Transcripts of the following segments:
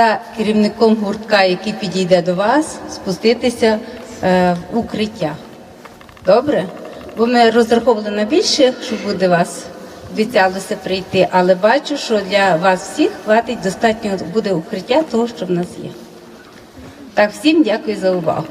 за керівником гуртка, який підійде до вас, спуститися е, в укриття. Добре? Бо ми розраховували на більше, що буде вас обіцялося прийти, але бачу, що для вас всіх хватить достатньо буде укриття того, що в нас є. Так, всім дякую за увагу.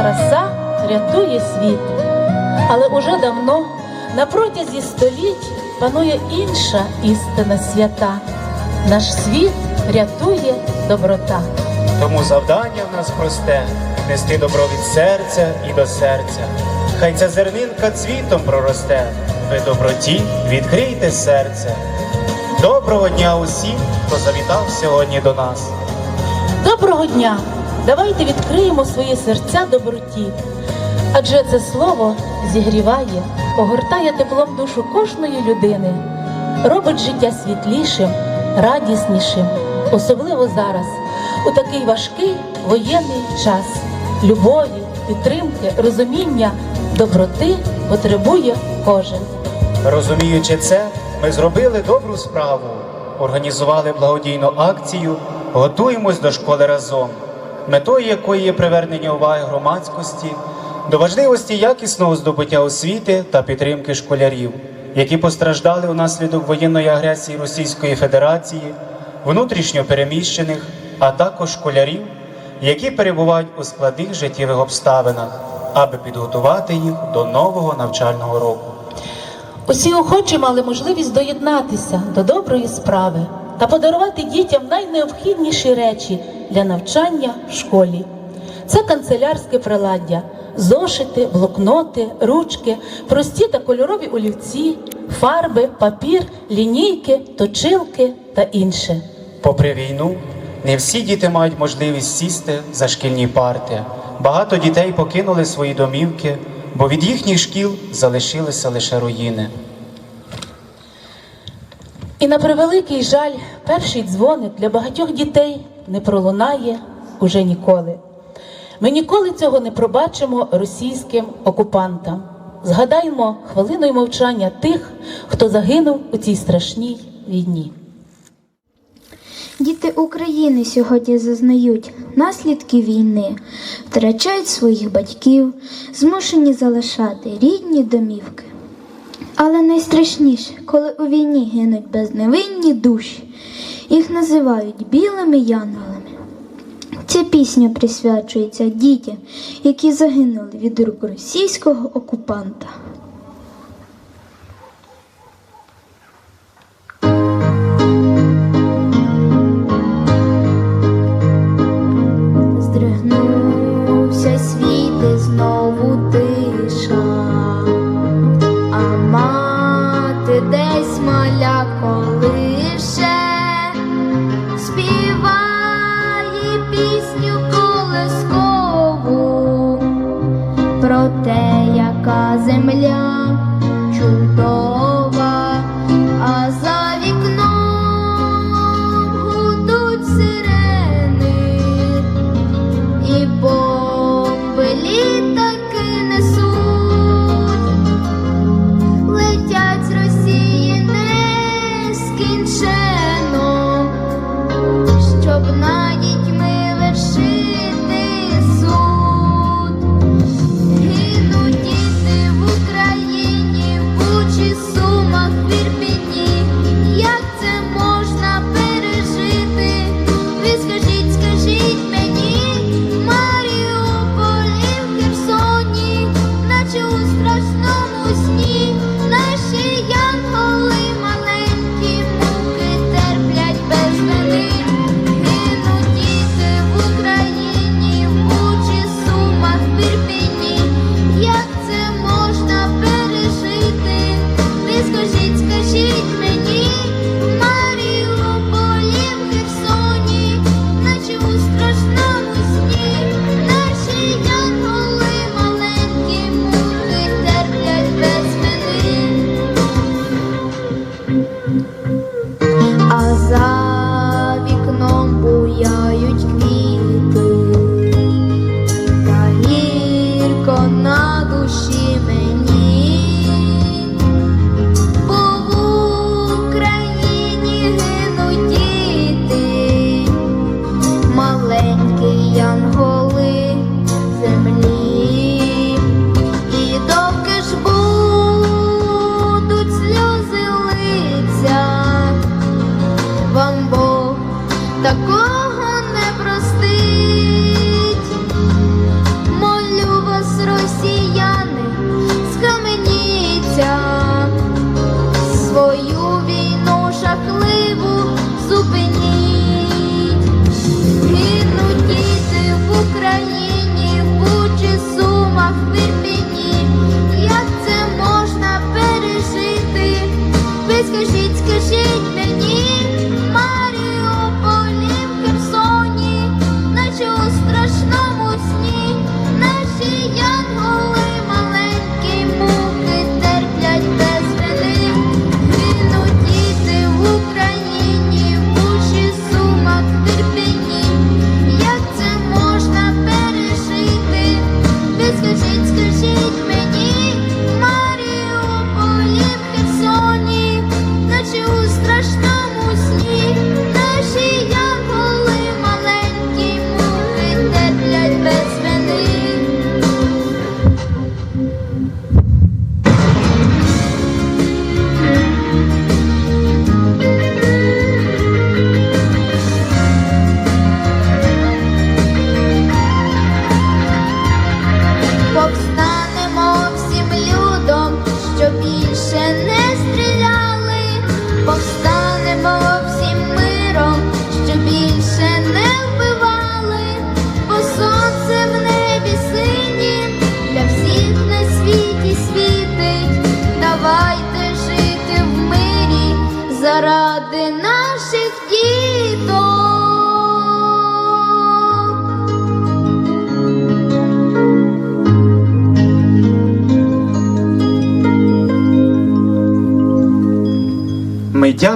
Краса рятує світ. Але уже давно, на протязі століть, панує інша істина свята. Наш світ рятує доброта. Тому завдання в нас просте нести добро від серця і до серця. Хай ця зернинка цвітом проросте. Ви доброті відкрийте серце. Доброго дня усім, хто завітав сьогодні до нас. Доброго дня! Давайте відкриємо свої серця доброті. Адже це слово зігріває, огортає теплом душу кожної людини, робить життя світлішим, радіснішим, особливо зараз, у такий важкий воєнний час. Любові, підтримки, розуміння, доброти потребує кожен. Розуміючи це, ми зробили добру справу, організували благодійну акцію, готуємось до школи разом, метою якої є привернення уваги громадськості до важливості якісного здобуття освіти та підтримки школярів, які постраждали унаслідок воєнної агресії Російської Федерації, внутрішньо переміщених, а також школярів, які перебувають у складних життєвих обставинах, аби підготувати їх до нового навчального року. Усі охочі мали можливість доєднатися до доброї справи та подарувати дітям найнеобхідніші речі для навчання в школі. Це канцелярське приладдя, зошити, блокноти, ручки, прості та кольорові олівці, фарби, папір, лінійки, точилки та інше. Попри війну, не всі діти мають можливість сісти за шкільні парти. Багато дітей покинули свої домівки, бо від їхніх шкіл залишилися лише руїни. І на превеликий жаль, перший дзвоник для багатьох дітей не пролунає уже ніколи. Ми ніколи цього не пробачимо російським окупантам. Згадаймо хвилиною мовчання тих, хто загинув у цій страшній війні. Діти України сьогодні зазнають наслідки війни, втрачають своїх батьків, змушені залишати рідні домівки. Але найстрашніше, коли у війні гинуть безневинні душі, їх називають білими янголами. Ця пісня присвячується дітям, які загинули від рук російського окупанта. Щоб над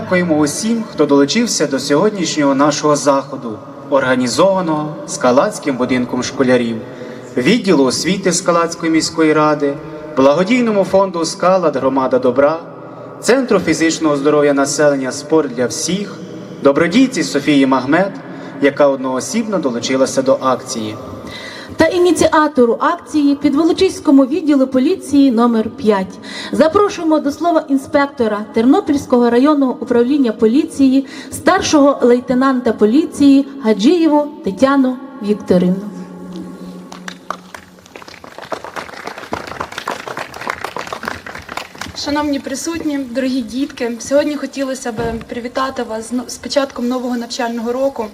дякуємо усім, хто долучився до сьогоднішнього нашого заходу, організованого Скалацьким будинком школярів, відділу освіти Скалацької міської ради, благодійному фонду Скалат Громада Добра, Центру фізичного здоров'я населення Спорт для всіх, добродійці Софії Магмед, яка одноосібно долучилася до акції. Та ініціатору акції під Волочиському відділу поліції номер 5 Запрошуємо до слова інспектора Тернопільського районного управління поліції, старшого лейтенанта поліції Гаджієву Тетяну Вікторівну. Шановні присутні, дорогі дітки, сьогодні хотілося б привітати вас з початком нового навчального року.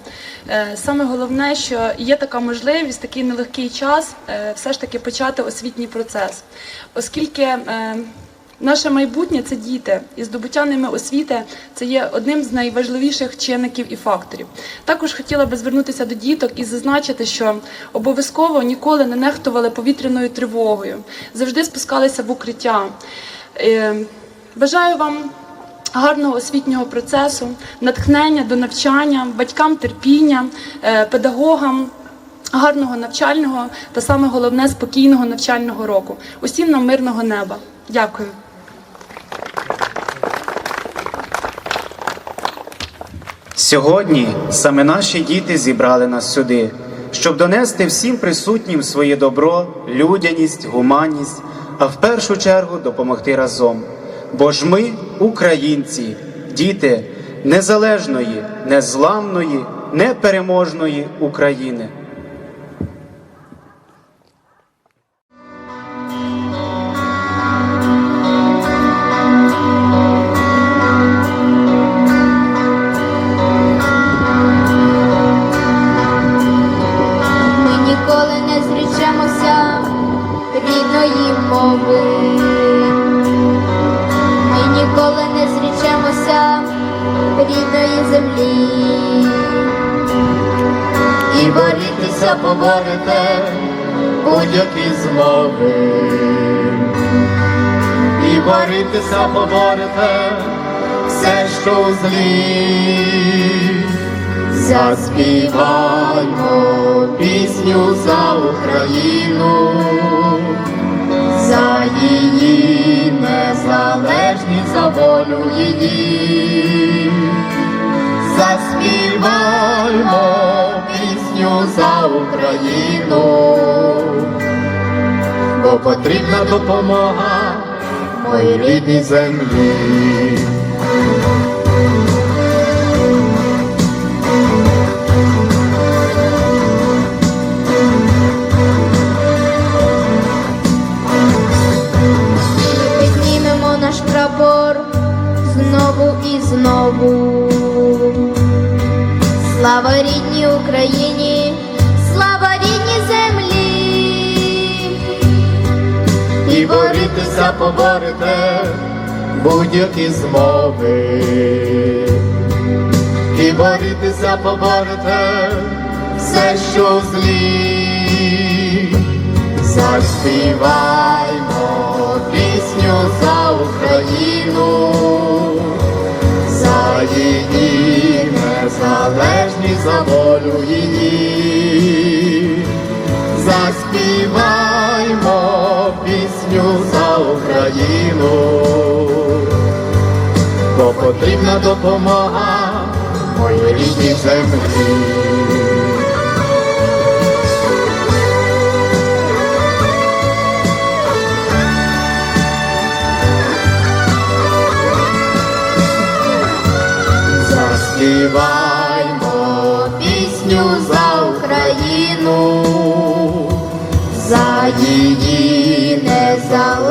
Е, Саме головне, що є така можливість, такий нелегкий час, е, все ж таки почати освітній процес, оскільки е, наше майбутнє це діти, і здобуття ними освіти це є одним з найважливіших чинників і факторів. Також хотіла би звернутися до діток і зазначити, що обов'язково ніколи не нехтували повітряною тривогою, завжди спускалися в укриття. Е, Бажаю вам гарного освітнього процесу, натхнення до навчання, батькам терпіння, е, педагогам. Гарного навчального та саме головне спокійного навчального року. Усім нам мирного неба. Дякую. Сьогодні саме наші діти зібрали нас сюди, щоб донести всім присутнім своє добро, людяність, гуманність, а в першу чергу допомогти разом. Бо ж ми, українці, діти незалежної, незламної, непереможної України. Поборете все, що злі. Заспіваймо пісню за Україну, за її незалежність, за волю її. Заспіваймо пісню за Україну, бо потрібна допомога моїй рідній землі. Піднімемо наш прапор знову і знову. Слава рідній Україні. Борітеся поборете будь-які змови. І борітеся поборете все, що злі. Заспіваймо пісню за Україну, за її незалежність, за волю її. Заспіваймо пісню Україну, бо потрібна допомога моїй рідній землі. Заспіваймо пісню за Україну, за її незалежність,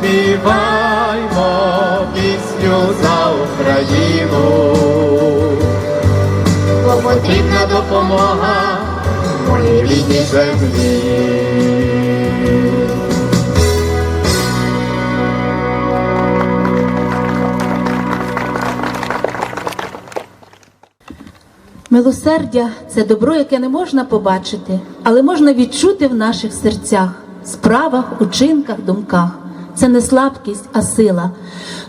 Заспіваймо пісню за Україну, бо потрібна допомога моїй рідній землі. Милосердя це добро, яке не можна побачити, але можна відчути в наших серцях, справах, учинках, думках. Це не слабкість, а сила.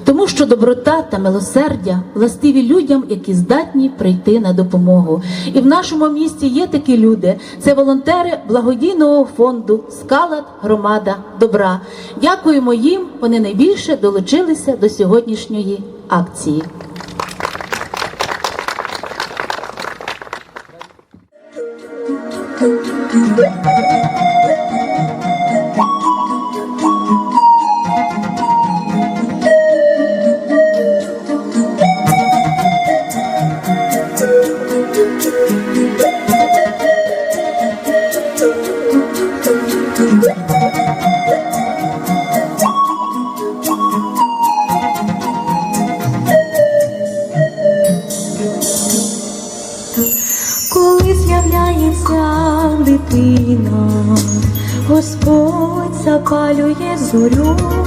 Тому що доброта та милосердя властиві людям, які здатні прийти на допомогу. І в нашому місті є такі люди. Це волонтери благодійного фонду Скалат Громада Добра. Дякуємо їм. Вони найбільше долучилися до сьогоднішньої акції. Коли зорю,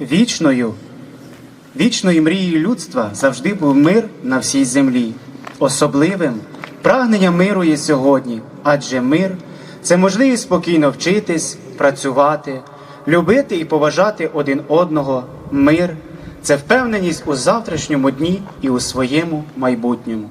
Вічною, вічною мрією людства завжди був мир на всій землі. Особливим прагнення миру є сьогодні, адже мир це можливість спокійно вчитись, працювати, любити і поважати один одного. Мир це впевненість у завтрашньому дні і у своєму майбутньому.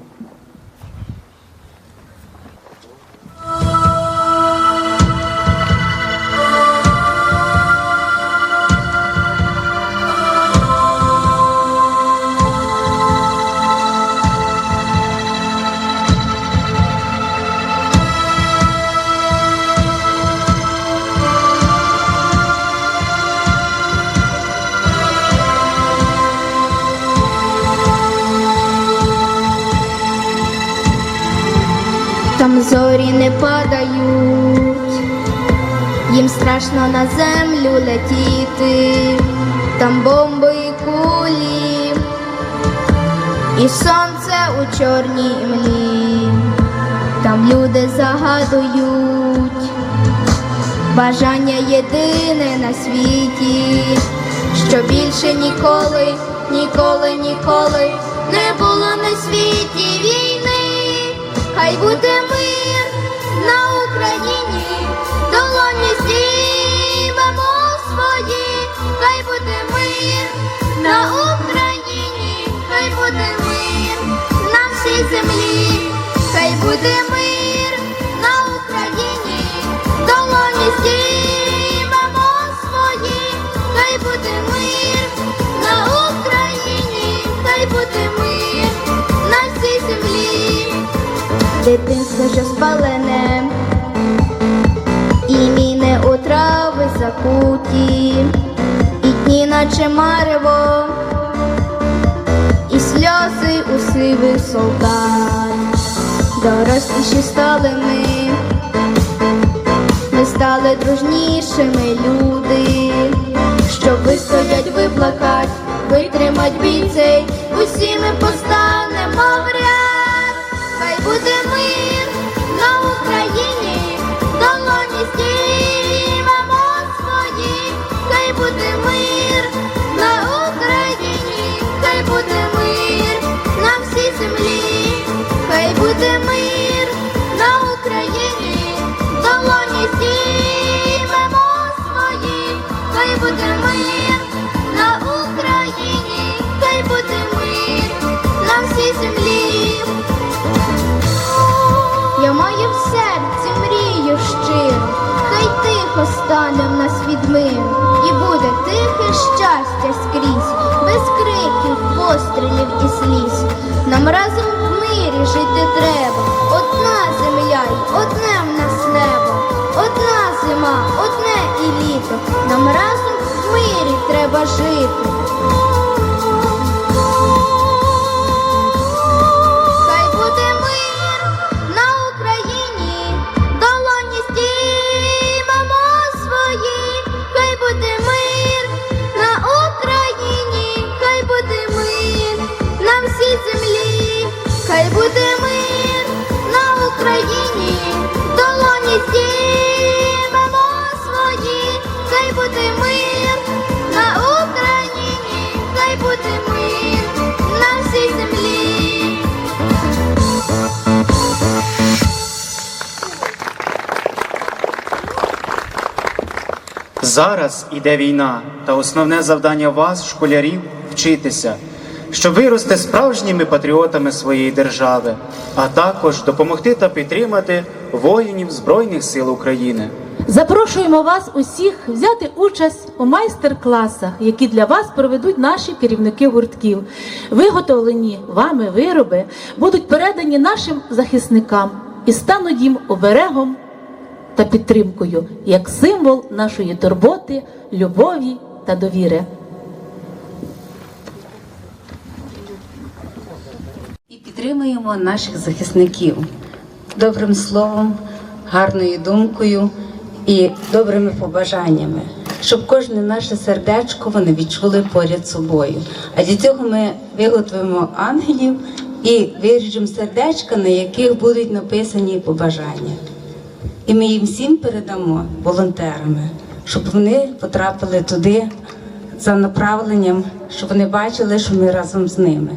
Там зорі не падають, їм страшно на землю летіти, там бомби і кулі, і сонце у чорній імлі, там люди загадують, бажання єдине на світі, що більше ніколи, ніколи, ніколи не було на світі. Хай буде мир на Україні, долоні здіймемо свої, хай буде мир на Україні, хай буде мир на всій землі, хай буде мир на Україні, долоні здіймемо Дитинство, що спалене, і міни у трави закуті, і дні, наче марево, і сльози у сивих солдат, доросліші стали ми, ми стали дружнішими люди, що вистоять, виплакать, витримать бій цей, усі ми постанемо в ряд. Буде мир тихо стане в нас від миру, і буде тихе щастя скрізь, без криків, пострілів і сліз. Нам разом в мирі жити треба. Одна земля й одне в нас небо, одна зима, одне і літо. Нам разом в мирі треба жити. На землі, хай буде мир на Україні, долоні здіймемо свої, хай буде мир на Україні, хай буде мир на всій землі. Зараз іде війна, та основне завдання вас, школярів, вчитися. Щоб вирости справжніми патріотами своєї держави, а також допомогти та підтримати воїнів Збройних сил України. Запрошуємо вас усіх взяти участь у майстер-класах, які для вас проведуть наші керівники гуртків. Виготовлені вами вироби будуть передані нашим захисникам і стануть їм оберегом та підтримкою як символ нашої турботи, любові та довіри. І підтримуємо наших захисників добрим словом, гарною думкою і добрими побажаннями, щоб кожне наше сердечко вони відчули поряд собою. А для цього ми виготовимо ангелів і виріжемо сердечка, на яких будуть написані побажання. І ми їм всім передамо волонтерами, щоб вони потрапили туди за направленням, щоб вони бачили, що ми разом з ними.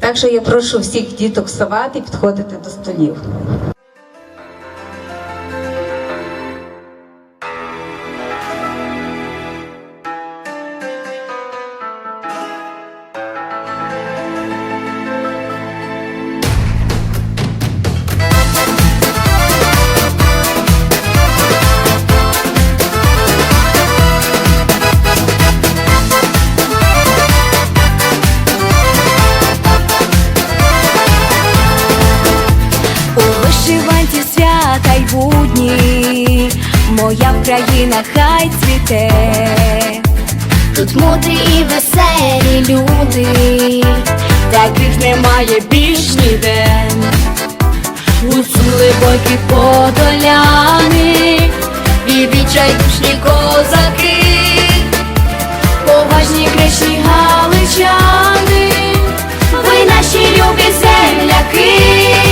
Так що я прошу всіх діток вставати і підходити до столів. Україна хай цвіте. Тут мудрі і веселі люди, таких немає більш ніде. Гуцули бойкі подоляни і відчайдушні козаки, поважні гречні галичани, ви наші любі земляки.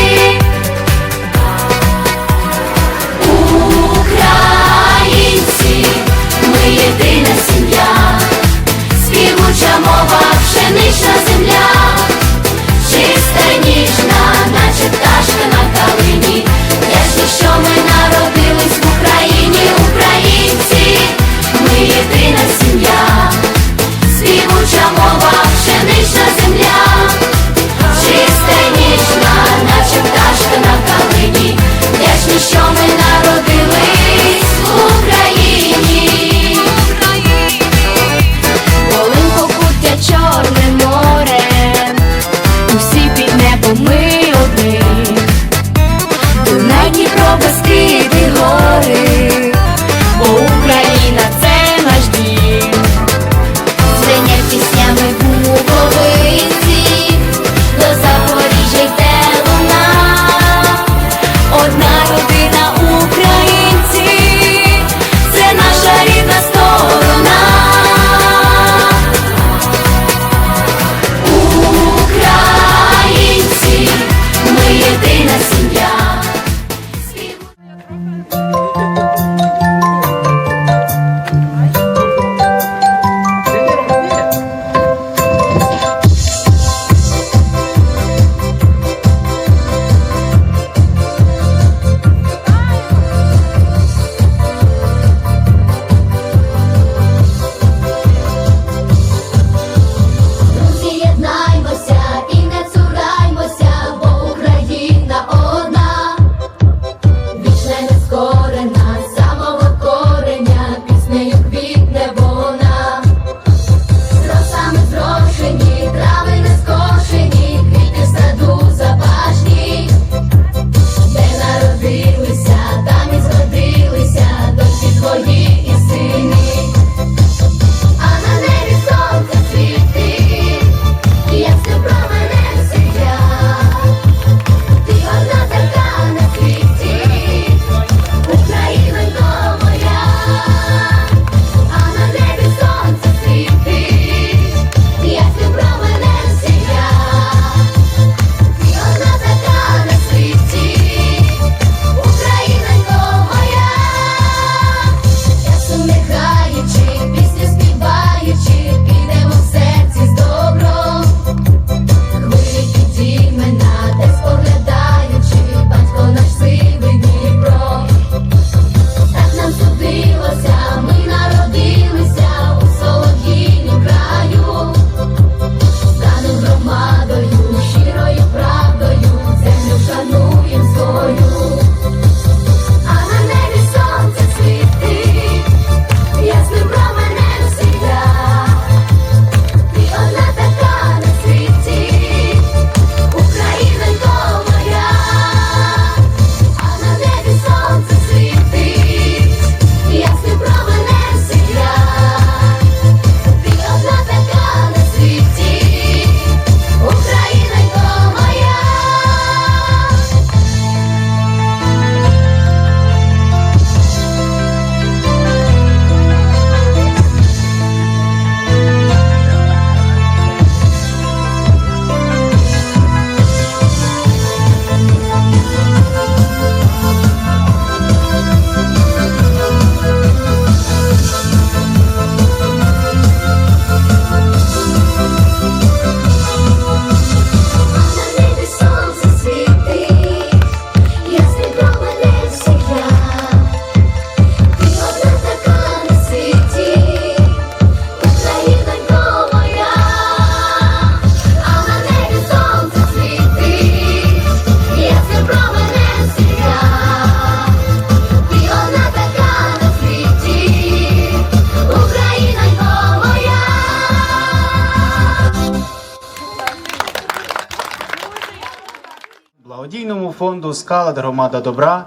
Фонду Скалад Громада Добра,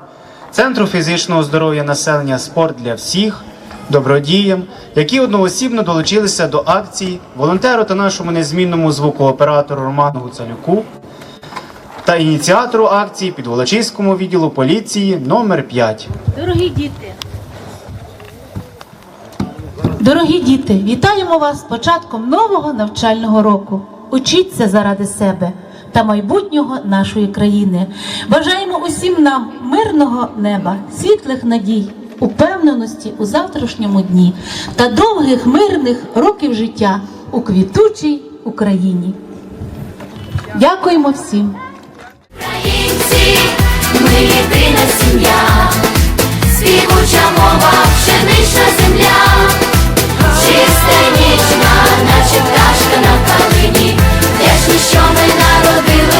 Центру фізичного здоров'я населення Спорт для всіх, добродіям, які одноосібно долучилися до акції, волонтеру та нашому незмінному звукооператору Роману Гуцалюку та ініціатору акції Підволочиському відділу поліції номер 5 Дорогі діти, дорогі діти, вітаємо вас з початком нового навчального року. Учіться заради себе та майбутнього нашої країни. Бажаємо усім нам мирного неба, світлих надій, упевненості у завтрашньому дні та довгих мирних років життя у квітучій Україні. Дякуємо всім. Українці, ми єдина сім'я, співуча мова, пшенична земля, чиста нічна, наче пташка на калині, теж ніщо ми. gonna be